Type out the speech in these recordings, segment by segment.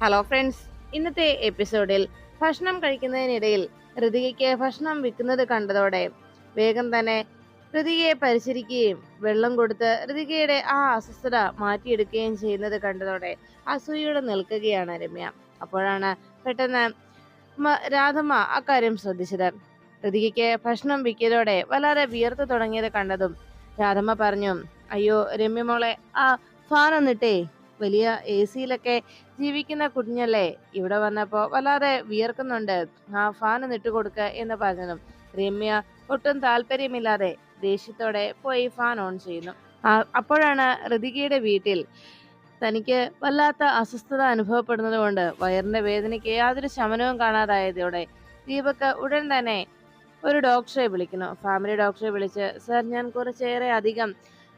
Hello friends ഇന്നത്തെ എപ്പിസോഡിൽ ഭക്ഷണം കഴിക്കുന്നതിനിടയിൽ ഋതികയ്ക്ക് ഭക്ഷണം വിൽക്കുന്നത് കണ്ടതോടെ വേഗം തന്നെ ഋതികയെ പരിചരിക്കുകയും വെള്ളം കൊടുത്ത് ഋതികയുടെ ആ അസ്വസ്ഥത മാറ്റിയെടുക്കുകയും ചെയ്യുന്നത് കണ്ടതോടെ അസൂയോടെ നിൽക്കുകയാണ് രമ്യ. അപ്പോഴാണ് പെട്ടെന്ന് രാധമ്മ അക്കാര്യം ശ്രദ്ധിച്ചത്. ഋതികയ്ക്ക് ഭക്ഷണം വിൽക്കിയതോടെ വല്ലാതെ വിയർത്ത് തുടങ്ങിയത് കണ്ടതും രാധമ്മ പറഞ്ഞു അയ്യോ രമ്യ മോളെ ആ ഫാൻ ഒന്നിട്ടേ. വലിയ എ സിയിലൊക്കെ ജീവിക്കുന്ന കുഞ്ഞല്ലേ? ഇവിടെ വന്നപ്പോ വല്ലാതെ വിയർക്കുന്നുണ്ട്. ആ ഫാൻ നിട്ടു കൊടുക്ക എന്ന് പറഞ്ഞു രമ്യ ഒട്ടും താല്പര്യമില്ലാതെ ദേഷ്യത്തോടെ പോയി ഫാൻ ഓൺ ചെയ്യുന്നു. അപ്പോഴാണ് ഋതികയുടെ വീട്ടിൽ തനിക്ക് വല്ലാത്ത അസ്വസ്ഥത അനുഭവപ്പെടുന്നത് കൊണ്ട് വയറിന്റെ വേദനയ്ക്ക് യാതൊരു ശമനവും കാണാതായതോടെ ദീപക് ഉടൻ തന്നെ ഒരു ഡോക്ടറെ വിളിക്കുന്നു. ഫാമിലി ഡോക്ടറെ വിളിച്ച് സർ ഞാൻ കുറച്ചേറെ അധികം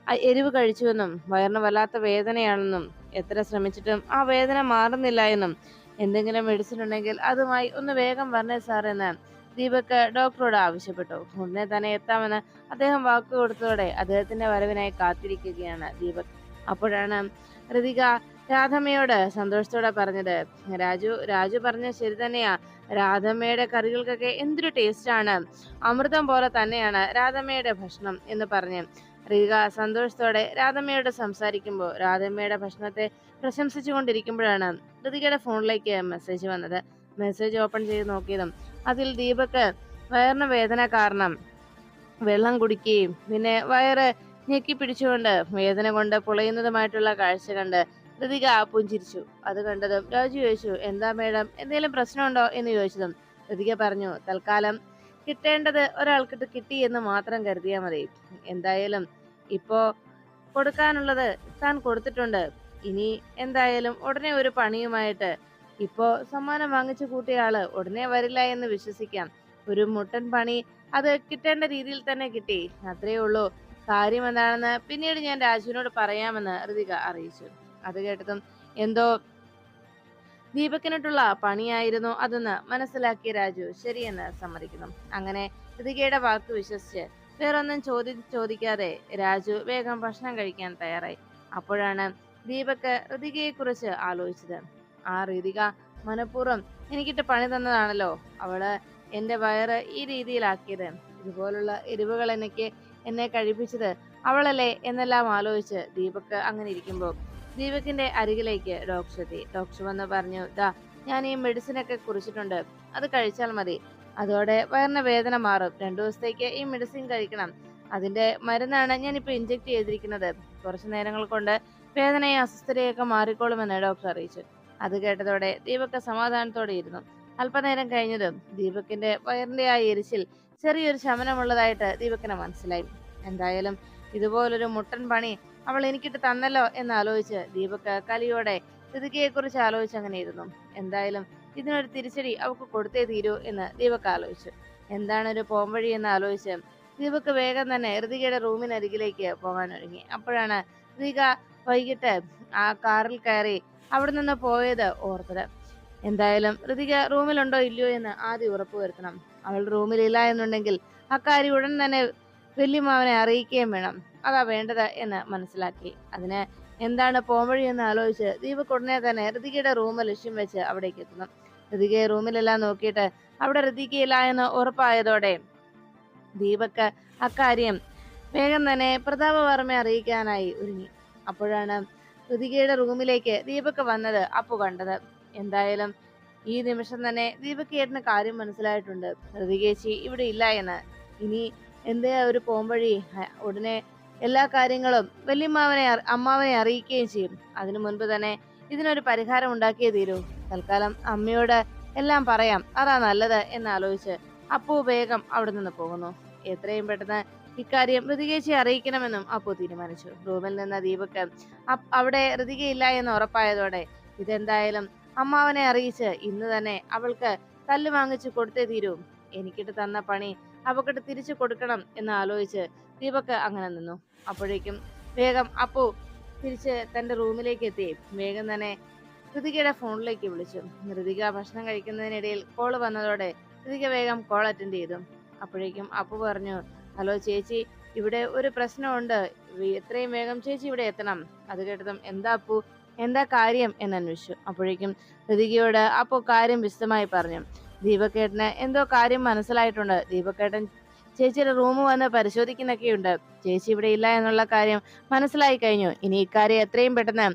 എരിവ് കഴിച്ചുവെന്നും വയറിന് വല്ലാത്ത വേദനയാണെന്നും എത്ര ശ്രമിച്ചിട്ടും ആ വേദന മാറുന്നില്ല എന്നും. എന്തെങ്കിലും മെഡിസിൻ ഉണ്ടെങ്കിൽ അതുമായി ഒന്ന് വേഗം വരണേ സാർ എന്ന് ദീപക് ഡോക്ടറോട് ആവശ്യപ്പെട്ടു. ഉടനെ തന്നെ എത്താമെന്ന് അദ്ദേഹം വാക്ക് കൊടുത്തതോടെ അദ്ദേഹത്തിന്റെ വരവിനായി കാത്തിരിക്കുകയാണ് ദീപക്. അപ്പോഴാണ് ഋതിക രാധമ്മയോട് സന്തോഷത്തോടെ പറഞ്ഞത് രാജു രാജു പറഞ്ഞ ശരി തന്നെയാ. രാധമ്മയുടെ കറികൾക്കൊക്കെ എന്തൊരു ടേസ്റ്റാണ് അമൃതം പോലെ തന്നെയാണ് രാധമ്മയുടെ ഭക്ഷണം എന്ന് പറഞ്ഞ് റിക സന്തോഷത്തോടെ രാധമ്മയോട് സംസാരിക്കുമ്പോൾ രാധമ്മയുടെ ഭക്ഷണത്തെ പ്രശംസിച്ചുകൊണ്ടിരിക്കുമ്പോഴാണ് ഋതികയുടെ ഫോണിലേക്ക് മെസ്സേജ് വന്നത്. മെസ്സേജ് ഓപ്പൺ ചെയ്ത് നോക്കിയതും അതിൽ ദീപക്ക് വയറിന് വേദന കാരണം വെള്ളം കുടിക്കുകയും പിന്നെ വയറ് ഞെക്കി പിടിച്ചുകൊണ്ട് വേദന കൊണ്ട് പൊളയുന്നതുമായിട്ടുള്ള കാഴ്ച കണ്ട് ഋതിക പുഞ്ചിരിച്ചു അത് കണ്ടതും രാജു ചോദിച്ചു എന്താ മേഡം എന്തെങ്കിലും പ്രശ്നമുണ്ടോ? എന്ന് ചോദിച്ചതും ഋതിക പറഞ്ഞു തൽക്കാലം കിട്ടേണ്ടത് ഒരാൾക്കിട്ട് കിട്ടി എന്ന് മാത്രം കരുതിയാൽ മതി. എന്തായാലും ഇപ്പോ കൊടുക്കാനുള്ളത് താൻ കൊടുത്തിട്ടുണ്ട്. ഇനി എന്തായാലും ഉടനെ ഒരു പണിയുമായിട്ട് ഇപ്പോ സമ്മാനം വാങ്ങിച്ചു കൂട്ടിയ ആൾ ഉടനെ വരില്ല എന്ന് വിശ്വസിക്കാം. ഒരു മുട്ടൻ പണി അത് കിട്ടേണ്ട രീതിയിൽ തന്നെ കിട്ടി. അത്രേ ഉള്ളൂ. കാര്യം എന്താണെന്ന് പിന്നീട് ഞാൻ രാജുവിനോട് പറയാമെന്ന് ഋതിക അറിയിച്ചു. അത് കേട്ടതും എന്തോ ദീപക്കിനിട്ടുള്ള പണിയായിരുന്നു അതെന്ന് മനസ്സിലാക്കിയ രാജു ശരിയെന്ന് സമ്മതിക്കുന്നു. അങ്ങനെ ഋതികയുടെ വാക്ക് വിശ്വസിച്ച് വേറൊന്നും ചോദി ചോദിക്കാതെ രാജു വേഗം ഭക്ഷണം കഴിക്കാൻ തയ്യാറായി. അപ്പോഴാണ് ദീപക് ഋതികയെ കുറിച്ച് ആലോചിച്ചത്. ആ ഋതിക മനഃപൂർവം എനിക്കിട്ട് പണി തന്നതാണല്ലോ. അവൾ എന്റെ വയറ് ഈ രീതിയിലാക്കിയത്. ഇതുപോലുള്ള എരിവുകൾ എനിക്ക് എന്നെ കഴിപ്പിച്ചത് അവളല്ലേ എന്നെല്ലാം ആലോചിച്ച് ദീപക് അങ്ങനെ ഇരിക്കുമ്പോൾ ദീപകിന്റെ അരികിലേക്ക് ഡോക്ടർ എത്തി. ഡോക്ടർ വന്ന് പറഞ്ഞു ദാ ഞാൻ ഈ മെഡിസിൻ ഒക്കെ കുറിച്ചിട്ടുണ്ട്. അത് കഴിച്ചാൽ മതി. അതോടെ വയറിന് വേദന മാറും. രണ്ടു ദിവസത്തേക്ക് ഈ മെഡിസിൻ കഴിക്കണം. അതിന്റെ മരുന്നാണ് ഞാനിപ്പോ ഇഞ്ചെക്ട് ചെയ്തിരിക്കുന്നത്. കുറച്ചു നേരങ്ങൾ കൊണ്ട് വേദനയും അസ്വസ്ഥതയൊക്കെ മാറിക്കോളുമെന്ന് ഡോക്ടർ അറിയിച്ചു. അത് കേട്ടതോടെ ദീപക്ക് സമാധാനത്തോടെ ഇരുന്നു. അല്പനേരം കഴിഞ്ഞതും ദീപക്കിന്റെ വയറിന്റെ ആ എരിച്ചിൽ ചെറിയൊരു ശമനമുള്ളതായിട്ട് ദീപക്കിന് മനസ്സിലായി. എന്തായാലും ഇതുപോലൊരു മുട്ടൻ പണി അവൾ എനിക്കിട്ട് തന്നല്ലോ എന്ന് ആലോചിച്ച് ദീപക് കലിയോടെ ഋതികയെ കുറിച്ച് ആലോചിച്ച് അങ്ങനെ ഇരുന്നു. എന്തായാലും ഇതിനൊരു തിരിച്ചടി അവൾക്ക് കൊടുത്തേ തീരൂ എന്ന് ദീപക് ആലോചിച്ചു. എന്താണ് ഒരു പോംവഴി എന്ന് ആലോചിച്ച് ദീപക് വേഗം തന്നെ ഋതികയുടെ റൂമിനരികിലേക്ക് പോകാൻ ഒരുങ്ങി അപ്പോഴാണ് ഋതിക വൈകിട്ട് ആ കാറിൽ കയറി അവിടെ നിന്ന് പോയത് ഓർത്തത്. എന്തായാലും ഋതിക റൂമിലുണ്ടോ ഇല്ലയോ എന്ന് ആദ്യം ഉറപ്പ് വരുത്തണം. അവൾ റൂമിലില്ല എന്നുണ്ടെങ്കിൽ അക്കാര്യം ഉടൻ തന്നെ വല്യമ്മാവനെ അറിയിക്കുകയും വേണം. അതാ വേണ്ടത് എന്ന് മനസ്സിലാക്കി. അതിന് എന്താണ് പോംവഴി എന്ന് ആലോചിച്ച് ദീപക് ഉടനെ തന്നെ ഋതികയുടെ റൂം ലക്ഷ്യം വെച്ച് അവിടേക്ക് എത്തുന്നു. ഋതികയെ റൂമിലെല്ലാം നോക്കിയിട്ട് അവിടെ ഋതികയില്ല എന്ന് ഉറപ്പായതോടെ ദീപക് അക്കാര്യം വേഗം തന്നെ പ്രതാപവർമ്മയെ അറിയിക്കാനായി ഒരുങ്ങി. അപ്പോഴാണ് ഋതികയുടെ റൂമിലേക്ക് ദീപക് വന്നത് അപ്പു കണ്ടത്. എന്തായാലും ഈ നിമിഷം തന്നെ ദീപക് ഏട്ടന് കാര്യം മനസ്സിലായിട്ടുണ്ട്. ഋതികേച്ചി ഇവിടെ ഇല്ല എന്ന്. ഇനി എന്തേ ഒരു പോംവഴി? ഉടനെ എല്ലാ കാര്യങ്ങളും വല്യമ്മാവനെ അമ്മാവനെ അറിയിക്കുകയും ചെയ്യും. അതിനു മുൻപ് തന്നെ ഇതിനൊരു പരിഹാരം ഉണ്ടാക്കിയേ തീരൂ. തൽക്കാലം അമ്മയോട് എല്ലാം പറയാം. അതാ നല്ലത് എന്നാലോചിച്ച് അപ്പു വേഗം അവിടെ നിന്ന് പോകുന്നു. എത്രയും പെട്ടെന്ന് ഇക്കാര്യം ഋതികേച്ചി അറിയിക്കണമെന്നും അപ്പു തീരുമാനിച്ചു. റൂമിൽ നിന്ന് ദീപക് അപ്- അവിടെ ഋതികയില്ല എന്ന് ഉറപ്പായതോടെ ഇതെന്തായാലും അമ്മാവനെ അറിയിച്ച് ഇന്ന് തന്നെ അവൾക്ക് തല്ല് വാങ്ങിച്ചു കൊടുത്തേ തീരൂ. എനിക്കിട്ട് തന്ന പണി അവക്കിട്ട് തിരിച്ചു കൊടുക്കണം എന്ന് ആലോചിച്ച് ദീപക് അങ്ങനെ നിന്നു. അപ്പോഴേക്കും വേഗം അപ്പു തിരിച്ച് തന്റെ റൂമിലേക്ക് എത്തി. വേഗം തന്നെ ഋതികയുടെ ഫോണിലേക്ക് വിളിച്ചു. ഋതിക ഭക്ഷണം കഴിക്കുന്നതിനിടയിൽ കോൾ വന്നതോടെ ഋതിക വേഗം കോൾ അറ്റൻഡ് ചെയ്തു. അപ്പോഴേക്കും അപ്പു പറഞ്ഞു ഹലോ ചേച്ചി ഇവിടെ ഒരു പ്രശ്നമുണ്ട്. എത്രയും വേഗം ചേച്ചി ഇവിടെ എത്തണം. അത് കേട്ടതും എന്താ അപ്പു? എന്താ കാര്യം? എന്ന് അന്വേഷിച്ചു. അപ്പോഴേക്കും ഋതികയോട് അപ്പോൾ കാര്യം വിശദമായി പറഞ്ഞു. ദീപക്കേട്ടന് എന്തോ കാര്യം മനസ്സിലായിട്ടുണ്ട്. ദീപക്കേട്ടൻ ചേച്ചിയുടെ റൂം വന്ന് പരിശോധിക്കുന്നൊക്കെയുണ്ട്. ചേച്ചി ഇവിടെ ഇല്ല എന്നുള്ള കാര്യം മനസ്സിലായി കഴിഞ്ഞു. ഇനി ഇക്കാര്യം എത്രയും പെട്ടെന്ന്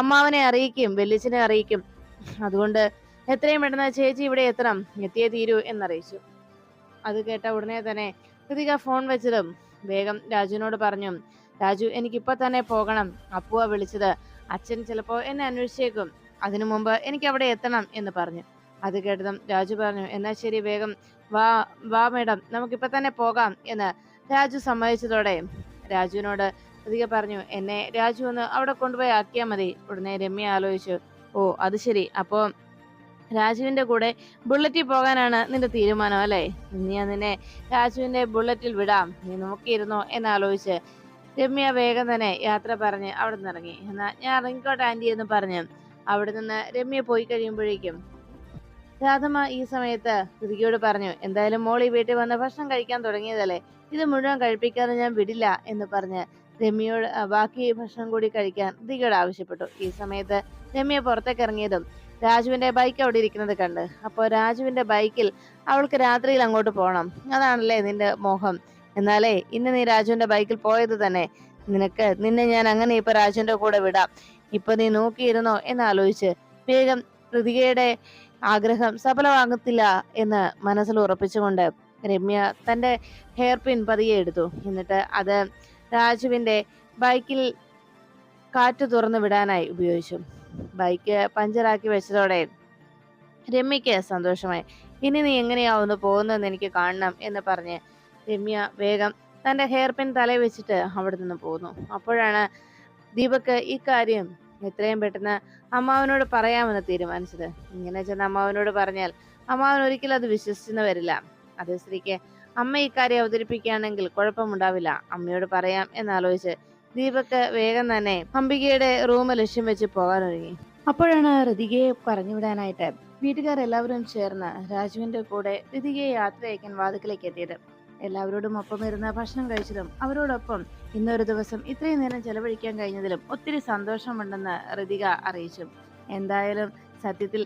അമ്മാവനെ അറിയിക്കും വെല്ലിച്ചനെ അറിയിക്കും. അതുകൊണ്ട് എത്രയും പെട്ടെന്ന് ചേച്ചി ഇവിടെ എത്തണം എത്തിയേ തീരൂ എന്നറിയിച്ചു. അത് കേട്ട ഉടനെ തന്നെ കൃതിക ഫോൺ വെച്ചതും വേഗം രാജുവിനോട് പറഞ്ഞു രാജു എനിക്കിപ്പോ തന്നെ പോകണം. അപ്പുവ വിളിച്ചത്. അച്ഛൻ ചിലപ്പോ എന്നെ അന്വേഷിച്ചേക്കും. അതിനു മുമ്പ് എനിക്ക് അവിടെ എത്തണം എന്ന് പറഞ്ഞു. അത് കേട്ടതും രാജു പറഞ്ഞു എന്നാ ശരി വേഗം വാ വാ മേഡം നമുക്കിപ്പോ തന്നെ പോകാം എന്ന് രാജു സമ്മതിച്ചതോടെ രാജുവിനോട് അധികം പറഞ്ഞു എന്നെ രാജു ഒന്ന് അവിടെ കൊണ്ടുപോയി ആക്കിയാൽ മതി ഉടനെ രമ്യ ആലോചിച്ചു. ഓ അത് ശരി. അപ്പോ രാജുവിന്റെ കൂടെ ബുള്ളറ്റിൽ പോകാനാണ് നിന്റെ തീരുമാനം അല്ലേ? ഞാൻ നിന്നെ രാജുവിന്റെ ബുള്ളറ്റിൽ വിടാം. നീ നോക്കിയിരുന്നോ? എന്നാലോചിച്ച് രമ്യ വേഗം തന്നെ യാത്ര പറഞ്ഞ് അവിടെ നിന്ന് ഇറങ്ങി. എന്നാ ഞാൻ ഇറങ്ങിക്കോട്ടെ ആന്റി എന്ന് പറഞ്ഞു അവിടെ നിന്ന് രമ്യ പോയി കഴിയുമ്പോഴേക്കും രാധമ്മ ഈ സമയത്ത് കൃതികയോട് പറഞ്ഞു എന്തായാലും മോൾ ഈ വീട്ടിൽ വന്ന ഭക്ഷണം കഴിക്കാൻ തുടങ്ങിയതല്ലേ? ഇത് മുഴുവൻ കഴിപ്പിക്കാതെ ഞാൻ വിടില്ല എന്ന് പറഞ്ഞ് രമ്യയോട് ബാക്കി ഭക്ഷണം കൂടി കഴിക്കാൻ കൃതികയോട് ആവശ്യപ്പെട്ടു. ഈ സമയത്ത് രമ്യ പുറത്തേക്ക് ഇറങ്ങിയതും രാജുവിന്റെ ബൈക്ക് അവിടെ ഇരിക്കുന്നത് കണ്ട്. അപ്പോൾ രാജുവിന്റെ ബൈക്കിൽ അവൾക്ക് രാത്രിയിൽ അങ്ങോട്ട് പോകണം അതാണല്ലേ നിന്റെ മോഹം. എന്നാലേ ഇന്ന് നീ രാജുവിന്റെ ബൈക്കിൽ പോയത് തന്നെ. നിനക്ക് നിന്നെ ഞാൻ അങ്ങനെ ഇപ്പൊ രാജുവിന്റെ കൂടെ വിടാം. ഇപ്പൊ നീ നോക്കിയിരുന്നോ? എന്ന് ആലോചിച്ച് വേഗം കൃതികയുടെ ആഗ്രഹം സഫലമാകത്തില്ല എന്ന് മനസ്സിൽ ഉറപ്പിച്ചുകൊണ്ട് രമ്യ തന്റെ ഹെയർ പിൻ പതിയെ എടുത്തു. എന്നിട്ട് അത് രാജുവിന്റെ ബൈക്കിൽ കാറ്റ് തുറന്നു വിടാനായി ഉപയോഗിച്ചു. ബൈക്ക് പഞ്ചറാക്കി വെച്ചതോടെ രമ്യയ്ക്ക് സന്തോഷമായി. ഇനി നീ എങ്ങനെയാവുന്നു പോകുന്നതെന്ന് എനിക്ക് കാണണം എന്ന് പറഞ്ഞ് രമ്യ വേഗം തന്റെ ഹെയർ പിൻ തലയിൽ വെച്ചിട്ട് അവിടെ നിന്ന് പോന്നു അപ്പോഴാണ് ദീപക്ക് ഈ കാര്യം എത്രയും പെട്ടെന്ന് അമ്മാവനോട് പറയാമെന്ന് തീരുമാനിച്ചത്. ഇങ്ങനെ ചെന്ന് അമ്മാവനോട് പറഞ്ഞാൽ അമ്മാവൻ ഒരിക്കലും അത് വിശ്വസിച്ചെന്ന് വരില്ല. അതേ സ്ത്രീക്ക് അമ്മ ഇക്കാര്യം അവതരിപ്പിക്കുകയാണെങ്കിൽ കുഴപ്പമുണ്ടാവില്ല. അമ്മയോട് പറയാം എന്നാലോചിച്ച് ദീപക് വേഗം തന്നെ അംബികയുടെ റൂം ലക്ഷ്യം വെച്ച് പോകാൻ ഒരുങ്ങി അപ്പോഴാണ് ഋതികയെ പറഞ്ഞുവിടാനായിട്ട് വീട്ടുകാർ എല്ലാവരും ചേർന്ന് രാജുവിന്റെ കൂടെ ഋതികയെ യാത്ര അയക്കാൻ വാതിക്കലേക്ക് എത്തിയത്. എല്ലാവരോടും ഒപ്പം ഇരുന്ന് ഭക്ഷണം കഴിച്ചതും അവരോടൊപ്പം ഇന്നൊരു ദിവസം ഇത്രയും നേരം ചെലവഴിക്കാൻ കഴിഞ്ഞതിലും ഒത്തിരി സന്തോഷമുണ്ടെന്ന് ഋതിക അറിയിച്ചു. എന്തായാലും സത്യത്തിൽ.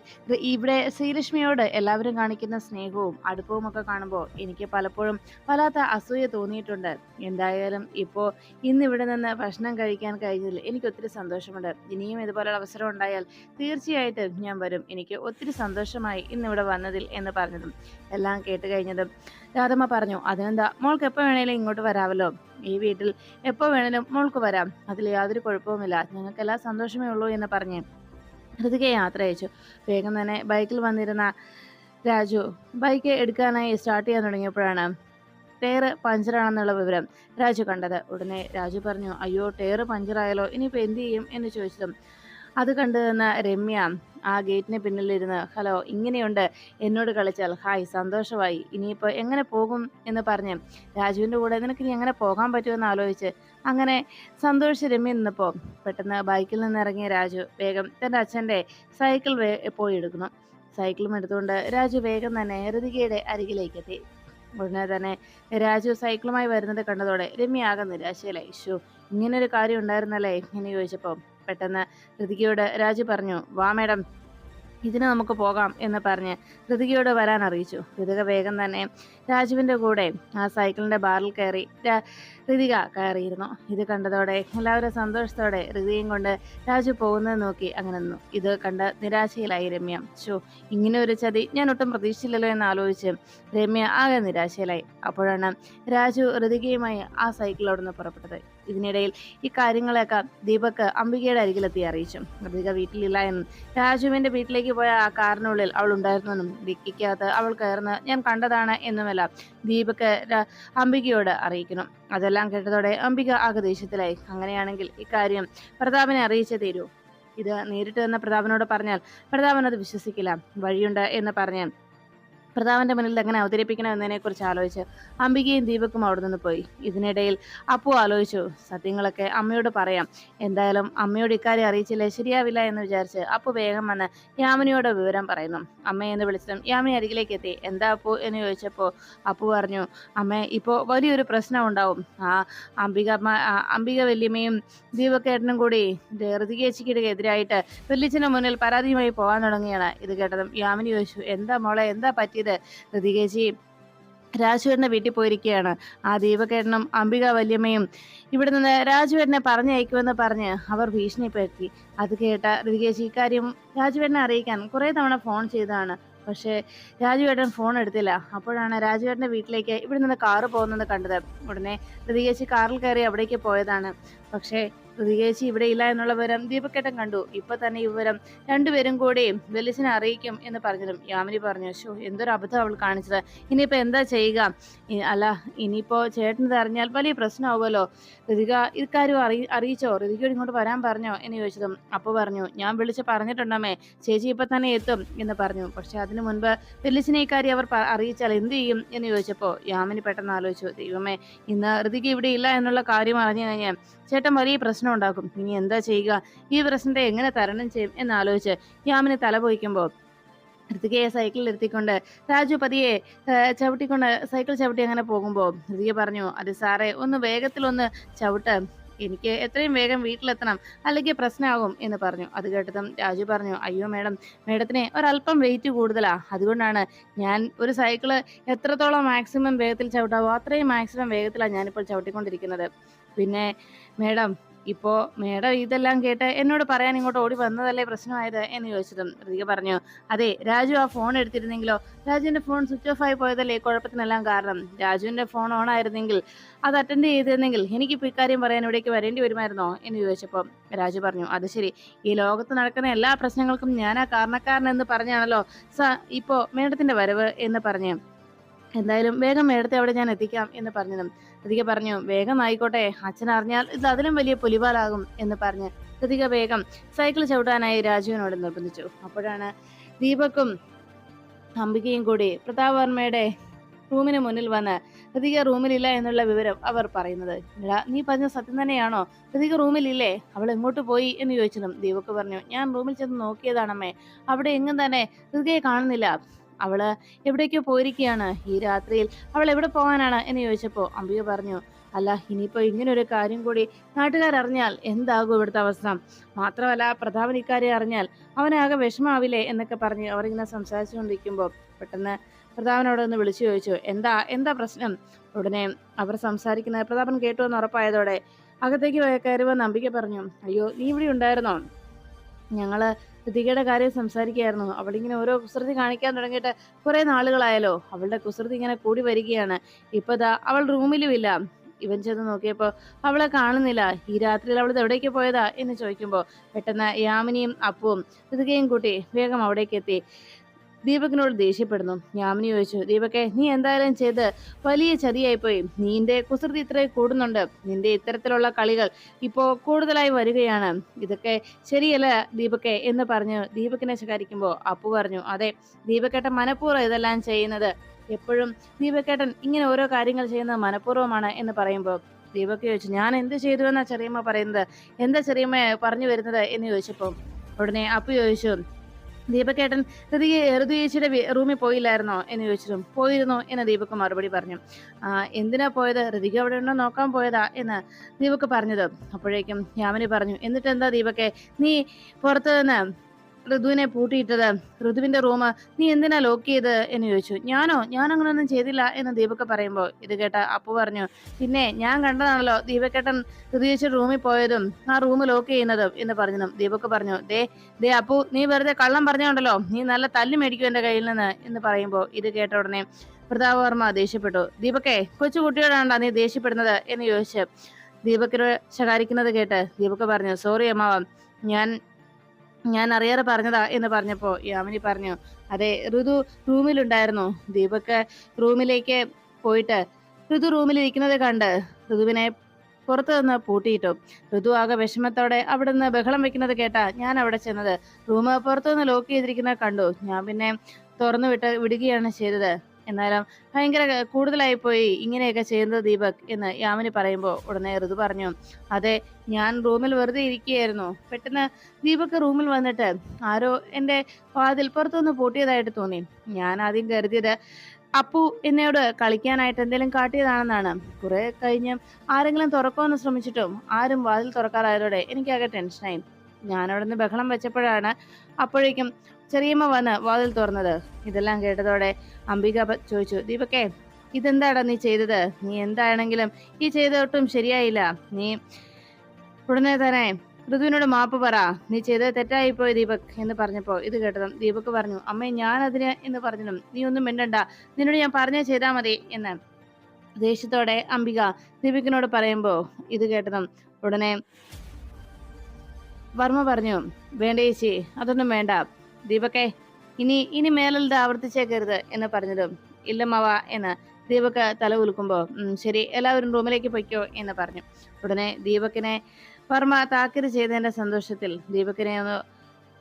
ഇവിടെ ശ്രീലക്ഷ്മിയോട് എല്ലാവരും കാണിക്കുന്ന സ്നേഹവും അടുപ്പവും ഒക്കെ കാണുമ്പോൾ എനിക്ക് പലപ്പോഴും വല്ലാത്ത അസൂയ തോന്നിയിട്ടുണ്ട്. എന്തായാലും ഇപ്പോൾ ഇന്ന് ഇവിടെ നിന്ന് ഭക്ഷണം കഴിക്കാൻ കഴിഞ്ഞതിൽ എനിക്ക് ഒത്തിരി സന്തോഷമുണ്ട്. ഇനിയും ഇതുപോലുള്ള അവസരം ഉണ്ടായാൽ തീർച്ചയായിട്ടും ഞാൻ വരും. എനിക്ക് ഒത്തിരി സന്തോഷമായി ഇന്ന് ഇവിടെ വന്നതിൽ എന്ന് പറഞ്ഞതും എല്ലാം കേട്ട് കഴിഞ്ഞതും രാധമ്മ പറഞ്ഞു അതിനെന്താ? മോൾക്ക് എപ്പോൾ വേണേലും ഇങ്ങോട്ട് വരാമല്ലോ ഈ വീട്ടിൽ എപ്പോൾ വേണേലും മോൾക്ക് വരാം. അതിൽ യാതൊരു കുഴപ്പവുമില്ല. ഞങ്ങൾക്കെല്ലാം സന്തോഷമേ ഉള്ളൂ എന്ന് പറഞ്ഞ് ഹൃതിക യാത്ര അയച്ചു. വേഗം തന്നെ ബൈക്കിൽ വന്നിരുന്ന രാജു ബൈക്ക് എടുക്കാനായി സ്റ്റാർട്ട് ചെയ്യാൻ തുടങ്ങിയപ്പോഴാണ് ടയർ പഞ്ചറാണെന്നുള്ള വിവരം രാജു കണ്ടത്. ഉടനെ രാജു പറഞ്ഞു അയ്യോ ടയർ പഞ്ചറായാലോ? ഇനിയിപ്പോൾ എന്ത് ചെയ്യും? എന്ന് ചോദിച്ചതും അത് കണ്ടു നിന്ന രമ്യ ആ ഗേറ്റിന് പിന്നിലിരുന്ന് ഹലോ ഇങ്ങനെയുണ്ട്. എന്നോട് കളിച്ചാൽ ഹായ് സന്തോഷമായി. ഇനിയിപ്പോൾ എങ്ങനെ പോകും? എന്ന് പറഞ്ഞ് രാജുവിന്റെ കൂടെ നിനക്ക് ഇനി എങ്ങനെ പോകാൻ പറ്റുമെന്ന് ആലോചിച്ച്. അങ്ങനെ സന്തോഷിച്ച് രമ്യ നിന്നപ്പോൾ പെട്ടെന്ന് ബൈക്കിൽ നിന്ന് ഇറങ്ങിയ രാജു വേഗം തന്റെ അച്ഛന്റെ സൈക്കിൾ വേ പോയി എടുക്കുന്നു. സൈക്കിളും എടുത്തുകൊണ്ട് രാജു വേഗം തന്നെ ഋതികയുടെ അരികിലേക്ക് എത്തി ഉടനെ തന്നെ രാജു സൈക്കിളുമായി വരുന്നത് കണ്ടതോടെ രമ്യ ആകെ നിരാശയിലായി. ഇഷു ഇങ്ങനൊരു കാര്യം ഉണ്ടായിരുന്നല്ലേ? എന്ന് ചോദിച്ചപ്പോൾ പെട്ടെന്ന് ഋതികയോട് രാജു പറഞ്ഞു വാ മേഡം ഇതിന് നമുക്ക് പോകാം എന്ന് പറഞ്ഞ് ഋതികയോട് വരാൻ അറിയിച്ചു. ഋതിക വേഗം തന്നെ രാജുവിന്റെ കൂടെ ആ സൈക്കിളിന്റെ ബാറിൽ കയറി ഋതിക കയറിയിരുന്നു. ഇത് കണ്ടതോടെ എല്ലാവരും സന്തോഷത്തോടെ ഋതികയും കൊണ്ട് രാജു പോകുന്നത് നോക്കി അങ്ങനെ നിന്നു. ഇത് കണ്ട് നിരാശയിലായി രമ്യ. ഷോ ഇങ്ങനെ ഒരു ചതി ഞാൻ ഒട്ടും പ്രതീക്ഷിച്ചില്ലല്ലോ എന്ന് ആലോചിച്ച് രമ്യ ആകെ നിരാശയിലായി. അപ്പോഴാണ് രാജു ഋതികയുമായി ആ സൈക്കിൾ പുറപ്പെട്ടത്. ഇതിനിടയിൽ ഈ കാര്യങ്ങളൊക്കെ ദീപക് അംബികയുടെ അരികിലെത്തി അറിയിച്ചു. അംബിക വീട്ടിലില്ല എന്നും രാജുവിന്റെ വീട്ടിലേക്ക് പോയ ആ കാറിനുള്ളിൽ അവൾ ഉണ്ടായിരുന്നെന്നും ഡിക്കിക്കകത്ത് അവൾ കയറുന്ന ഞാൻ കണ്ടതാണ് എന്നുമല്ല ദീപക് അംബികയോട് അറിയിക്കണം അതെല്ലാം കേട്ടതോടെ അംബിക ആകെ ദേഷ്യത്തിലായി. അങ്ങനെയാണെങ്കിൽ ഇക്കാര്യം പ്രതാപനെ അറിയിച്ചേ തീരൂ. ഇത് നേരിട്ട് തന്നെ പ്രതാപനോട് പറഞ്ഞാൽ പ്രതാപൻ അത് വിശ്വസിക്കില്ല. വഴിയുണ്ട് എന്ന് പറഞ്ഞ് പ്രതാപന്റെ മുന്നിൽ എങ്ങനെ അവതരിപ്പിക്കണം എന്നതിനെക്കുറിച്ച് ആലോചിച്ച് അംബികയും ദീപക്കും അവിടെ നിന്ന് പോയി. ഇതിനിടയിൽ അപ്പു ആലോചിച്ചു സത്യങ്ങളൊക്കെ അമ്മയോട് പറയാം. എന്തായാലും അമ്മയോട് ഇക്കാര്യം അറിയിച്ചില്ലേ ശരിയാവില്ല എന്ന് വിചാരിച്ച് അപ്പു വേഗം വന്ന് യാമിനിയോട് വിവരം പറയുന്നു. അമ്മയെന്ന് വിളിച്ചതും യാമിനി അരികിലേക്ക് എത്തി. എന്താ അപ്പു? എന്ന് ചോദിച്ചപ്പോൾ അപ്പു പറഞ്ഞു അമ്മ ഇപ്പോൾ വലിയൊരു പ്രശ്നം ഉണ്ടാവും. ആ അംബിക അംബിക വല്യമ്മയും ദീപക്കേട്ടനും കൂടി ഋതികേച്ചിക്ക് എതിരായിട്ട് വെല്ലിച്ചന് മുന്നിൽ പരാതിയുമായി പോകാൻ തുടങ്ങിയാണ് ഇത് കേട്ടതും യാമിനി ചോദിച്ചു എന്താ മോളെ എന്താ പറ്റിയത്? ഋതികേച്ചി രാജുവേട്ടന്റെ വീട്ടിൽ പോയിരിക്കുകയാണ്. ആ ദീപക്കേട്ടനും അംബിക വല്യമ്മയും ഇവിടെ നിന്ന് രാജുവേട്ടനെ പറഞ്ഞയക്കുമെന്ന് പറഞ്ഞ് അവർ ഭീഷണിപ്പെടുത്തി. അത് കേട്ട ഋതികേശി ഇക്കാര്യം രാജുവേട്ടനെ അറിയിക്കാൻ കുറേ തവണ ഫോൺ ചെയ്തതാണ്. പക്ഷേ രാജുവേട്ടൻ ഫോൺ എടുത്തില്ല. അപ്പോഴാണ് രാജുവേട്ടന്റെ വീട്ടിലേക്ക് ഇവിടെ നിന്ന് കാറ് പോകുന്നത് കണ്ടത്. ഉടനെ ഋതികേശി കാറിൽ കയറി അവിടേക്ക് പോയതാണ്. പക്ഷേ ഋതികേശി ഇവിടെ ഇല്ല എന്നുള്ള വിവരം ദീപക്കേട്ടൻ കണ്ടു. ഇപ്പൊ തന്നെ ഈ വിവരം രണ്ടുപേരും കൂടി വെല്ലിസിനെ അറിയിക്കും എന്ന് പറഞ്ഞതും യാമിനി പറഞ്ഞു. ഷോ എന്തൊരു അബദ്ധം അവൾ കാണിച്ചത്. ഇനിയിപ്പോ എന്താ ചെയ്യുക? അല്ല ഇനിയിപ്പോ ചേട്ടനത് അറിഞ്ഞാൽ വലിയ പ്രശ്നമാവുമല്ലോ. ഋതിക ഇക്കാര്യം അറി അറിയിച്ചോ? ഋതികയോട് ഇങ്ങോട്ട് വരാൻ പറഞ്ഞോ? എന്ന് ചോദിച്ചതും അപ്പൊ പറഞ്ഞു ഞാൻ വിളിച്ച് പറഞ്ഞിട്ടുണ്ടമ്മേ. ചേച്ചി ഇപ്പൊ തന്നെ എത്തും എന്ന് പറഞ്ഞു. പക്ഷെ അതിനു മുൻപ് വെല്ലിസിനെ ഇക്കാര്യം അവർ അറിയിച്ചാൽ എന്ത് ചെയ്യും എന്ന് ചോദിച്ചപ്പോ യാമിനി പെട്ടെന്ന് ആലോചിച്ചു. ദൈവമേ ഇന്ന് ഋതിക ഇവിടെ ഇല്ല എന്നുള്ള കാര്യം അറിഞ്ഞു കഴിഞ്ഞാൽ ചേട്ടൻ വലിയ പ്രശ്നം ഉണ്ടാക്കും ഇനി എന്താ ചെയ്യുക? ഈ പ്രശ്നത്തെ എങ്ങനെ തരണം ചെയ്യും എന്നാലോചിച്ച് യാമിന് തല പോയിക്കുമ്പോൾ ഋതികയെ സൈക്കിളിൽ ഇരുത്തിക്കൊണ്ട് രാജു പതിയെ ചവിട്ടിക്കൊണ്ട് സൈക്കിൾ ചവിട്ടി അങ്ങനെ പോകുമ്പോൾ ഋതിക പറഞ്ഞു അത് സാറേ ഒന്ന് വേഗത്തിലൊന്ന് ചവിട്ട്. എനിക്ക് എത്രയും വേഗം വീട്ടിലെത്തണം. അല്ലെങ്കിൽ പ്രശ്നമാകും എന്ന് പറഞ്ഞു. അത് കേട്ടതും രാജു പറഞ്ഞു അയ്യോ മേഡം മേഡത്തിന് ഒരല്പം വെയിറ്റ് കൂടുതലാ. അതുകൊണ്ടാണ് ഞാൻ ഒരു സൈക്കിൾ എത്രത്തോളം മാക്സിമം വേഗത്തിൽ ചവിട്ടാവോ അത്രയും മാക്സിമം വേഗത്തിലാണ് ഞാനിപ്പോൾ ചവിട്ടിക്കൊണ്ടിരിക്കുന്നത്. പിന്നെ മേഡം ഇപ്പോ മേഡം ഇതെല്ലാം കേട്ട് എന്നോട് പറയാൻ ഇങ്ങോട്ട് ഓടി വന്നതല്ലേ പ്രശ്നമായത് എന്ന് ചോദിച്ചതും ഋതിക പറഞ്ഞു അതെ രാജു ആ ഫോൺ എടുത്തിരുന്നെങ്കിലോ? രാജുവിന്റെ ഫോൺ സ്വിച്ച് ഓഫ് ആയി പോയതല്ലേ കുഴപ്പത്തിനെല്ലാം കാരണം? രാജുവിന്റെ ഫോൺ ഓൺ ആയിരുന്നെങ്കിൽ അത് അറ്റൻഡ് ചെയ്തിരുന്നെങ്കിൽ എനിക്കിപ്പോൾ ഇക്കാര്യം പറയാൻ ഇവിടേക്ക് വരേണ്ടി വരുമായിരുന്നോ? എന്ന് ചോദിച്ചപ്പോൾ രാജു പറഞ്ഞു അത് ശരി. ഈ ലോകത്ത് നടക്കുന്ന എല്ലാ പ്രശ്നങ്ങൾക്കും ഞാനാ കാരണക്കാരൻ എന്ന് പറഞ്ഞാണല്ലോ സ ഇപ്പോ മേഡത്തിന്റെ വരവ് എന്ന് പറഞ്ഞു എന്തായാലും വേഗം മേടത്തെ അവിടെ ഞാൻ എത്തിക്കാം എന്ന് പറഞ്ഞു ഋതിക പറഞ്ഞു വേഗം ആയിക്കോട്ടെ അച്ഛൻ അറിഞ്ഞാൽ ഇത് അതിലും വലിയ പുലിപാലാകും എന്ന് പറഞ്ഞ് ഋതിക വേഗം സൈക്കിൾ ചവിട്ടാനായി രാജുവിനോട് നിർബന്ധിച്ചു. അപ്പോഴാണ് ദീപക്കും അംബികയും കൂടി പ്രതാപ് വർമ്മയുടെ റൂമിന് മുന്നിൽ വന്ന് ഋതിക റൂമിലില്ല എന്നുള്ള വിവരം അവർ പറയുന്നത്. എടാ നീ പറഞ്ഞ സത്യം തന്നെയാണോ? ഋതിക റൂമിലില്ലേ? അവൾ എങ്ങോട്ട് പോയി? എന്ന് ചോദിച്ചതും ദീപക്ക് പറഞ്ഞു ഞാൻ റൂമിൽ ചെന്ന് നോക്കിയതാണമ്മേ. അവിടെ എങ്ങും തന്നെ ഋതികയെ കാണുന്നില്ല. അവൾ എവിടേക്കോ പോയിരിക്കുകയാണ് ഈ രാത്രിയിൽ അവൾ എവിടെ പോകാനാണ്? എന്ന് ചോദിച്ചപ്പോ അംബിക പറഞ്ഞു അല്ല ഇനിയിപ്പോ ഇങ്ങനെ ഒരു കാര്യം കൂടി നാട്ടുകാരറിഞ്ഞാൽ എന്താകും ഇവിടുത്തെ അവസ്ഥ? മാത്രമല്ല പ്രതാപൻ ഇക്കാര്യം അറിഞ്ഞാൽ അവനാകെ വിഷമാവില്ലേ? എന്നൊക്കെ പറഞ്ഞ് അവരിങ്ങനെ സംസാരിച്ചുകൊണ്ടിരിക്കുമ്പോൾ പെട്ടെന്ന് പ്രതാപനോട് ഒന്ന് വിളിച്ചു ചോദിച്ചു എന്താ എന്താ പ്രശ്നം? ഉടനെ അവർ സംസാരിക്കുന്നത് പ്രതാപൻ കേട്ടു എന്ന് ഉറപ്പായതോടെ അകത്തേക്ക് കയറി വന്ന് അംബിക പറഞ്ഞു അയ്യോ നീ ഇവിടെ ഉണ്ടായിരുന്നോ? ഞങ്ങൾ ഋതികയുടെ കാര്യം സംസാരിക്കുകയായിരുന്നു. അവളിങ്ങനെ ഓരോ കുസൃതി കാണിക്കാൻ തുടങ്ങിയിട്ട് കുറേ നാളുകളായാലോ അവളുടെ കുസൃതി ഇങ്ങനെ കൂടി വരികയാണ്. ഇപ്പൊ ദാ അവൾ റൂമിലും ഇല്ല ഇവൻ ചെന്ന് നോക്കിയപ്പോൾ അവളെ കാണുന്നില്ല. ഈ രാത്രിയിൽ അവൾ എവിടേക്ക് പോയതാ എന്ന് ചോദിക്കുമ്പോൾ പെട്ടെന്ന് യാമിനിയും അപ്പുവും ഋതികയും കൂട്ടി വേഗം അവിടേക്ക് എത്തി. ദീപകിനോട് ദേഷ്യപ്പെടുന്നു. യാമിനി ചോദിച്ചു ദീപക്കെ നീ എന്തായാലും ചെയ്ത് വലിയ ചതിയായിപ്പോയി. നീന്റെ കുസൃതി ഇത്രയും കൂടുന്നുണ്ട്. നിന്റെ ഇത്തരത്തിലുള്ള കളികൾ ഇപ്പോ കൂടുതലായി വരികയാണ്. ഇതൊക്കെ ശരിയല്ല ദീപക്കെ എന്ന് പറഞ്ഞു ദീപകിനെ ശകാരിക്കുമ്പോൾ അപ്പു പറഞ്ഞു അതെ ദീപക്കേട്ടൻ മനഃപൂർവം ഇതെല്ലാം ചെയ്യുന്നത്. എപ്പോഴും ദീപക്കേട്ടൻ ഇങ്ങനെ ഓരോ കാര്യങ്ങൾ ചെയ്യുന്നത് മനഃപൂർവമാണ് എന്ന് പറയുമ്പോൾ ദീപക്ക് ചോദിച്ചു ഞാൻ എന്ത് ചെയ്തു എന്നാ ചെറിയമ്മ പറയുന്നത്? എന്താ ചെറിയമ്മ പറഞ്ഞു വരുന്നത്? എന്ന് ചോദിച്ചപ്പോൾ ഉടനെ അപ്പു ചോദിച്ചു ദീപക്കേട്ടൻ ഋതിക ഋതുയേച്ചിയുടെ റൂമിൽ പോയില്ലായിരുന്നോ? എന്ന് ചോദിച്ചിട്ടും പോയിരുന്നു എന്ന് ദീപക്ക് മറുപടി പറഞ്ഞു. എന്തിനാ പോയത്? ഋതിക അവിടെ ഉണ്ടോ? നോക്കാൻ പോയതാ? എന്ന് ദീപക്ക് പറഞ്ഞത്. അപ്പോഴേക്കും യാമിനി പറഞ്ഞു എന്നിട്ട് എന്താ ദീപക്കെ? നീ പുറത്തു നിന്ന് ഋതുവിനെ പൂട്ടിയിട്ടത്. ഋതുവിന്റെ റൂം നീ എന്തിനാ ലോക്ക് ചെയ്ത് എന്ന് ചോദിച്ചു. ഞാനോ? ഞാൻ അങ്ങനൊന്നും ചെയ്തില്ല എന്ന് ദീപക്ക് പറയുമ്പോൾ ഇത് കേട്ട അപ്പു പറഞ്ഞു. പിന്നെ ഞാൻ കണ്ടതാണല്ലോ ദീപക്കേട്ടൻ ഋതു ചേച്ചി റൂമിൽ പോയതും ആ റൂം ലോക്ക് ചെയ്യുന്നതും എന്ന് പറഞ്ഞതും. ദീപക്ക് പറഞ്ഞു ദേ ദേ അപ്പു നീ വെറുതെ കള്ളം പറഞ്ഞോണ്ടല്ലോ. നീ നല്ല തല്ലി മേടിക്കും എന്റെ കയ്യിൽ നിന്ന്? എന്ന് പറയുമ്പോൾ ഇത് കേട്ട ഉടനെ പ്രതാപ് വർമ്മ ദേഷ്യപ്പെട്ടു. ദീപക്കെ കൊച്ചു കുട്ടിയോടാണ്ടാ നീ ദേഷ്യപ്പെടുന്നത്? എന്ന് ചോദിച്ച് ദീപക്കിനോട് ശകാരിക്കുന്നത് കേട്ട് ദീപക്ക് പറഞ്ഞു സോറി അമ്മാവ ഞാൻ ഞാൻ അറിയാതെ പറഞ്ഞതാ എന്ന് പറഞ്ഞപ്പോ യാമിനി പറഞ്ഞു അതെ ഋതു റൂമിലുണ്ടായിരുന്നു. ദീപക് റൂമിലേക്ക് പോയിട്ട് ഋതു റൂമിലിരിക്കുന്നത് കണ്ട് ഋതുവിനെ പുറത്തു നിന്ന് പൂട്ടിയിട്ടു. ഋതു ആകെ വിഷമത്തോടെ അവിടെ നിന്ന് ബഹളം വെക്കുന്നത് കേട്ടാ ഞാൻ അവിടെ ചെന്നത്. റൂം പുറത്തു നിന്ന് ലോക്ക് ചെയ്തിരിക്കുന്നത് കണ്ടു. ഞാൻ പിന്നെ തുറന്നു വിട്ട് വിടുകയാണ് ചെയ്തത്. എന്നാലും ഭയങ്കര കൂടുതലായി പോയി ഇങ്ങനെയൊക്കെ ചെയ്യുന്നത് ദീപക് എന്ന് യാമിനി പറയുമ്പോൾ ഉടനെ ഋതു പറഞ്ഞു. അതെ ഞാൻ റൂമിൽ വെറുതെ ഇരിക്കുകയായിരുന്നു. പെട്ടെന്ന് ദീപക് റൂമിൽ വന്നിട്ട് ആരോ എന്റെ വാതിൽ പുറത്തുനിന്ന് പൂട്ടിയതായിട്ട് തോന്നി. ഞാൻ ആദ്യം കരുതിയത് അപ്പു എന്നോട് കളിക്കാനായിട്ട് എന്തെങ്കിലും കാട്ടിയതാണെന്നാണ്. കുറെ കഴിഞ്ഞ് ആരെങ്കിലും തുറക്കുമെന്ന് ശ്രമിച്ചിട്ടും ആരും വാതിൽ തുറക്കാറായതോടെ എനിക്കാകെ ടെൻഷനായി ഞാൻ അവിടെ നിന്ന് ബഹളം വെച്ചപ്പോഴാണ് അപ്പോഴേക്കും ചെറിയമ്മ വന്ന് വാതിൽ തുറന്നത്. ഇതെല്ലാം കേട്ടതോടെ അംബിക ചോദിച്ചു ദീപക്കേ ഇതെന്താടാ നീ ചെയ്തത്? നീ എന്താണെങ്കിലും ഈ ചെയ്ത ഒട്ടും ശരിയായില്ല. നീ ഉടനെ തന്നെ ഋതുവിനോട് മാപ്പ് പറ. നീ ചെയ്തത് തെറ്റായി പോയി ദീപക് എന്ന് പറഞ്ഞപ്പോ ഇത് കേട്ടതും ദീപക് പറഞ്ഞു അമ്മേ ഞാൻ അതിന് എന്ന് പറഞ്ഞു നീ ഒന്നും മിണ്ടണ്ട. നിന്നോട് ഞാൻ പറഞ്ഞേ ചെയ്താൽ മതി എന്ന് ദേഷ്യത്തോടെ അംബിക ദീപകിനോട് പറയുമ്പോ ഇത് കേട്ടതും ഉടനെ വർമ്മ പറഞ്ഞു വേണ്ട ചേച്ചി അതൊന്നും വേണ്ട. ദീപക്കെ ഇനി ഇനി മേലത് ഇത് ആവർത്തിച്ചേക്കരുത് എന്ന് പറഞ്ഞതും ഇല്ലമ്മവ മവ എന്ന് ദീപക് തല ഉലുക്കുമ്പോ ശരി എല്ലാവരും റൂമിലേക്ക് പൊയ്ക്കോ എന്ന് പറഞ്ഞു. ഉടനെ ദീപക്കിനെ വർമ്മ താക്കര് ചെയ്തതിന്റെ സന്തോഷത്തിൽ ദീപക്കിനെ ഒന്ന്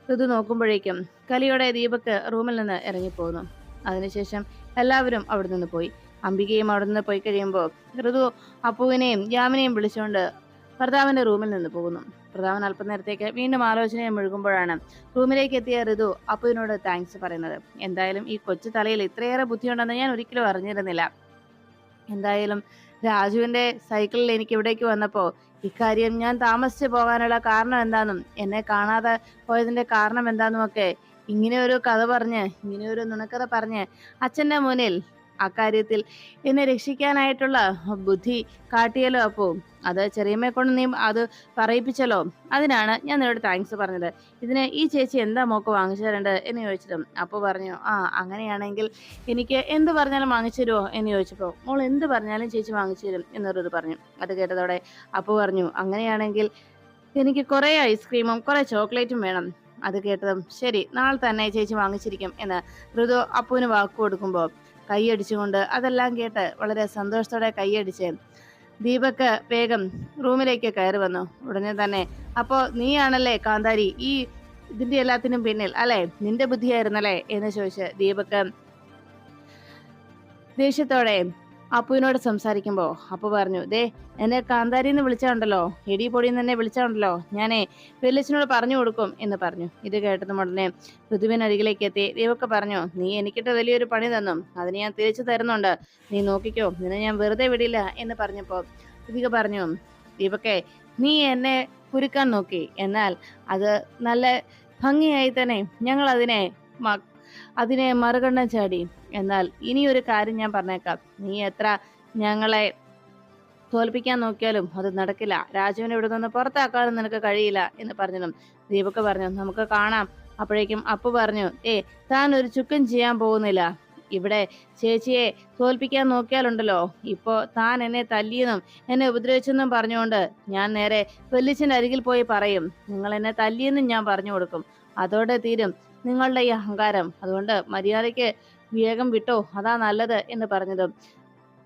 ഋതു നോക്കുമ്പോഴേക്കും കലിയോടെ ദീപക്ക് റൂമിൽ നിന്ന് ഇറങ്ങിപ്പോന്നു. അതിനുശേഷം എല്ലാവരും അവിടെ നിന്ന് പോയി. അംബികയും അവിടെ നിന്ന് പോയി കഴിയുമ്പോൾ ഋതു അപ്പുവിനെയും യാമിനെയും വിളിച്ചുകൊണ്ട് ഭർത്താവിന്റെ റൂമിൽ നിന്ന് പോകുന്നു. ഭർത്താവൻ അല്പനേരത്തേക്ക് വീണ്ടും ആലോചനയെ മുഴുകുമ്പോഴാണ്. റൂമിലേക്ക് എത്തിയ ഋതു അപ്പുവിനോട് താങ്ക്സ് പറയുന്നത്. എന്തായാലും ഈ കൊച്ചു തലയിൽ ഇത്രയേറെ ബുദ്ധിയുണ്ടെന്ന് ഞാൻ ഒരിക്കലും അറിഞ്ഞിരുന്നില്ല. എന്തായാലും രാജുവിന്റെ സൈക്കിളിൽ എനിക്ക് ഇവിടേക്ക് വന്നപ്പോ ഇക്കാര്യം ഞാൻ താമസിച്ചു പോകാനുള്ള കാരണം എന്താണെന്നും എന്നെ കാണാതെ പോയതിന്റെ കാരണം എന്താണെന്നുമൊക്കെ ഇങ്ങനെ ഒരു കഥ പറഞ്ഞ് ഇങ്ങനെ ഒരു നുണക്കഥ പറഞ്ഞ് അച്ഛന്റെ മുന്നിൽ അക്കാര്യത്തിൽ എന്നെ രക്ഷിക്കാനായിട്ടുള്ള ബുദ്ധി കാട്ടിയല്ലോ അപ്പോ. അത് ചെറിയമ്മയെ കൊണ്ട് നീ അത് പറയിപ്പിച്ചല്ലോ. അതിനാണ് ഞാൻ നിന്നോട് താങ്ക്സ് പറഞ്ഞത്. ഇതിന് ഈ ചേച്ചി എന്താ മോക്ക് വാങ്ങിച്ചു തരേണ്ടത് എന്ന് ചോദിച്ചിട്ടും അപ്പോൾ പറഞ്ഞു ആ അങ്ങനെയാണെങ്കിൽ എനിക്ക് എന്ത് പറഞ്ഞാലും വാങ്ങിച്ചു തരുമോ എന്ന് ചോദിച്ചപ്പോൾ മോൾ എന്ത് പറഞ്ഞാലും ചേച്ചി വാങ്ങിച്ചു തരും എന്നൊരിത് പറഞ്ഞു. അത് കേട്ടതോടെ അപ്പു പറഞ്ഞു അങ്ങനെയാണെങ്കിൽ എനിക്ക് കുറേ ഐസ്ക്രീമും കുറേ ചോക്ലേറ്റും വേണം. അത് കേട്ടതും ശരി നാളെ തന്നെ ചേച്ചി വാങ്ങിച്ചിരിക്കും എന്ന് ഋതു അപ്പുവിന് വാക്ക് കൊടുക്കുമ്പോൾ കൈയടിച്ചുകൊണ്ട് അതെല്ലാം കേട്ട് വളരെ സന്തോഷത്തോടെ കൈയടിച്ച് ദീപക് വേഗം റൂമിലേക്ക് കയറി വന്നു. ഉടനെ തന്നെ അപ്പോൾ നീയാണല്ലേ കാന്താരി? ഈ ഇതിന്റെ എല്ലാത്തിനും പിന്നിൽ അല്ലേ? നിന്റെ ബുദ്ധിയായിരുന്നല്ലേ? എന്ന് ചോദിച്ച് ദീപക് ദേഷ്യത്തോടെ അപ്പുവിനോട് സംസാരിക്കുമ്പോൾ അപ്പു പറഞ്ഞു ദേ എന്നെ കാന്താരി എന്ന് വിളിച്ചാണ്ടല്ലോ എടി പൊടിയെന്ന് തന്നെ വിളിച്ചാണ്ടല്ലോ ഞാനേ വെല്ലച്ചനോട് പറഞ്ഞു കൊടുക്കും എന്ന് പറഞ്ഞു. ഇത് കേട്ടതും ഉടനെ ഋതുവിൻ അരികിലേക്ക് എത്തി. ദൈവമൊക്കെ പറഞ്ഞു നീ എനിക്കിട്ട് വലിയൊരു പണി തന്നു അതിന് ഞാൻ തിരിച്ചു തരുന്നുണ്ട്. നീ നോക്കിക്കോ നിന്നെ ഞാൻ വെറുതെ വിടില്ല എന്ന് പറഞ്ഞപ്പോ ദീപിക പറഞ്ഞു ദീപക്കെ നീ എന്നെ കുരുക്കാൻ നോക്കി എന്നാൽ അത് നല്ല ഭംഗിയായി തന്നെ ഞങ്ങൾ അതിനെ അതിനെ മറുകണ്ണം ചാടി. എന്നാൽ ഇനിയൊരു കാര്യം ഞാൻ പറഞ്ഞേക്കാം. നീ എത്ര ഞങ്ങളെ തോൽപ്പിക്കാൻ നോക്കിയാലും അത് നടക്കില്ല. രാജുവിനെ ഇവിടെ നിന്ന് പുറത്താക്കാനും നിനക്ക് കഴിയില്ല എന്ന് പറഞ്ഞതും ദീപക് പറഞ്ഞു നമുക്ക് കാണാം. അപ്പോഴേക്കും അപ്പു പറഞ്ഞു ഏ താൻ ഒരു ചുക്കും ചെയ്യാൻ പോകുന്നില്ല. ഇവിടെ ചേച്ചിയെ തോൽപ്പിക്കാൻ നോക്കിയാലുണ്ടല്ലോ. ഇപ്പോ താൻ എന്നെ തല്ലിയെന്നും എന്നെ ഉപദ്രവിച്ചെന്നും പറഞ്ഞുകൊണ്ട് ഞാൻ നേരെ വെല്ലിച്ചന്റെ അരികിൽ പോയി പറയും. നിങ്ങൾ എന്നെ തല്ലിയെന്നും ഞാൻ പറഞ്ഞു കൊടുക്കും. അതോടെ തീരും. നിങ്ങളുടെ ഈ അഹങ്കാരം അതുകൊണ്ട് മര്യാദയ്ക്ക് വേഗം വിട്ടോ? അതാ നല്ലത് എന്ന് പറഞ്ഞതും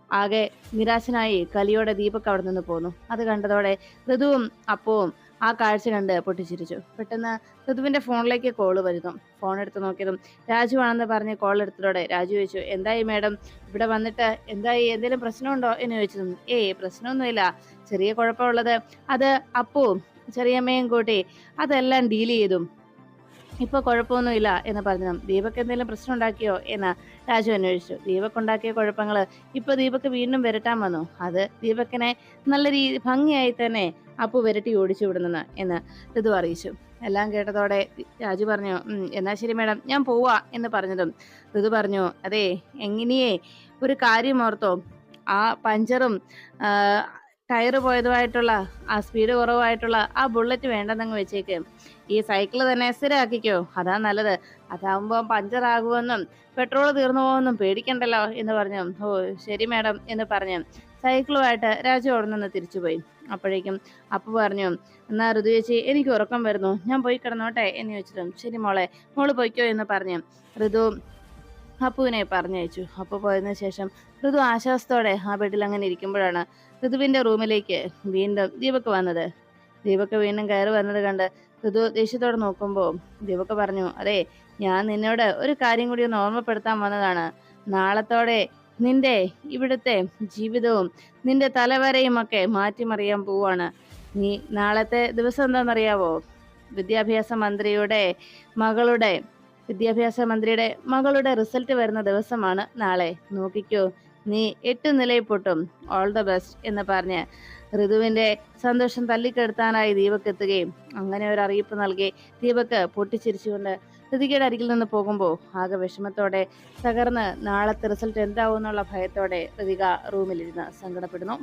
ആകെ നിരാശനായി കലിയോടെ ദീപക് അവിടെ നിന്ന് പോന്നു. അത് കണ്ടതോടെ ഋതുവും അപ്പവും ആ കാഴ്ച കണ്ട് പൊട്ടിച്ചിരിച്ചു. പെട്ടെന്ന് ഋതുവിന്റെ ഫോണിലേക്ക് കോൾ വരുന്നു. ഫോൺ എടുത്ത് നോക്കിയതും രാജു ആണെന്ന് പറഞ്ഞ് കോൾ എടുത്തതോടെ രാജു ചോദിച്ചു എന്തായി മേഡം? ഇവിടെ വന്നിട്ട് എന്തായി? എന്തെങ്കിലും പ്രശ്നമുണ്ടോ? എന്ന് ചോദിച്ചതും ഏയ് പ്രശ്നമൊന്നുമില്ല. ചെറിയ കുഴപ്പമുള്ളത്. അത് അപ്പവും ചെറിയമ്മയും കൂട്ടി അതെല്ലാം ഡീൽ ചെയ്തു. ഇപ്പൊ കുഴപ്പമൊന്നുമില്ല എന്ന് പറഞ്ഞു ദീപക് എന്തെങ്കിലും പ്രശ്നം ഉണ്ടാക്കിയോ എന്ന് രാജു അന്വേഷിച്ചു. ദീപക് ഉണ്ടാക്കിയ കുഴപ്പങ്ങൾ ഇപ്പൊ ദീപക് വീണ്ടും വരട്ടാൻ വന്നു. അത് ദീപക്കിനെ നല്ല രീതി ഭംഗിയായി തന്നെ അപ്പു വരട്ടി ഓടിച്ചു വിടുന്നെന്ന് എന്ന് ഋതു അറിയിച്ചു. എല്ലാം കേട്ടതോടെ രാജു പറഞ്ഞു എന്നാ ശരി മേഡം ഞാൻ പോവാ എന്ന് പറഞ്ഞതും ഋതു പറഞ്ഞു അതെ എങ്ങനെയേ? ഒരു കാര്യം ഓർത്തോ. ആ പഞ്ചറും ആ, ടയറ് പോയതുമായിട്ടുള്ള ആ സ്പീഡ് കുറവായിട്ടുള്ള ആ ബുള്ളറ്റ് വേണ്ടെന്നങ്ങ് വെച്ചേക്ക്. ഈ സൈക്കിൾ തന്നെ സ്ഥിരമാക്കിക്കോ അതാ നല്ലത്. അതാവുമ്പോൾ പഞ്ചറാകുമെന്നും പെട്രോൾ തീർന്നു പോകുമെന്നും പേടിക്കണ്ടല്ലോ എന്ന് പറഞ്ഞു. ഓ ശരി മാഡം എന്ന് പറഞ്ഞു സൈക്കിളുമായിട്ട് രാജു അവിടെ നിന്ന് തിരിച്ചുപോയി. അപ്പോഴേക്കും അപ്പു പറഞ്ഞു എന്നാ ഋതു ചേച്ചി എനിക്ക് ഉറക്കം വരുന്നു. ഞാൻ പോയി കിടന്നോട്ടെ എന്ന് ചോദിച്ചിട്ടും ശരി മോളെ മോൾ പോയിക്കോ എന്ന് പറഞ്ഞു. ഋതു അപ്പുവിനെ പറഞ്ഞയച്ചു. അപ്പു പോയതിനു ശേഷം ഋതു ആശ്വാസത്തോടെ ആ ബെഡിൽ അങ്ങനെ ഇരിക്കുമ്പോഴാണ് ഋതുവിന്റെ റൂമിലേക്ക് വീണ്ടും ദീപക് വന്നത്. ദീപക് വീണ്ടും കയറി വന്നത് കണ്ട് ഋതു ദേഷ്യത്തോടെ നോക്കുമ്പോൾ ദീപക് പറഞ്ഞു അതെ ഞാൻ നിന്നോട് ഒരു കാര്യം കൂടി ഒന്ന് ഓർമ്മപ്പെടുത്താൻ വന്നതാണ്. നാളത്തോടെ നിന്റെ ഇവിടുത്തെ ജീവിതവും നിന്റെ തലവരയും ഒക്കെ മാറ്റിമറിയാൻ പോവാണ്. നീ നാളത്തെ ദിവസം എന്താണെന്നറിയാവോ? വിദ്യാഭ്യാസ മന്ത്രിയുടെ മകളുടെ വിദ്യാഭ്യാസ മന്ത്രിയുടെ മകളുടെ റിസൾട്ട് വരുന്ന ദിവസമാണ് നാളെ. നോക്കിക്കോ നീ എട്ട് നിലയിൽ പൊട്ടും ഓൾ ദ ബെസ്റ്റ് എന്ന് പറഞ്ഞ് ഋതുവിന്റെ സന്തോഷം തല്ലിക്കെടുത്താനായി ദീപക് എത്തുകയും അങ്ങനെ ഒരു അറിയിപ്പ് നൽകി ദീപക് പൊട്ടിച്ചിരിച്ചുകൊണ്ട് ഋതികയുടെ അരികിൽ നിന്ന് പോകുമ്പോൾ ആകെ വിഷമത്തോടെ തകർന്ന് നാളത്തെ റിസൾട്ട് എന്താവും എന്നുള്ള ഭയത്തോടെ ഋതിക റൂമിലിരുന്ന് സങ്കടപ്പെടുന്നു.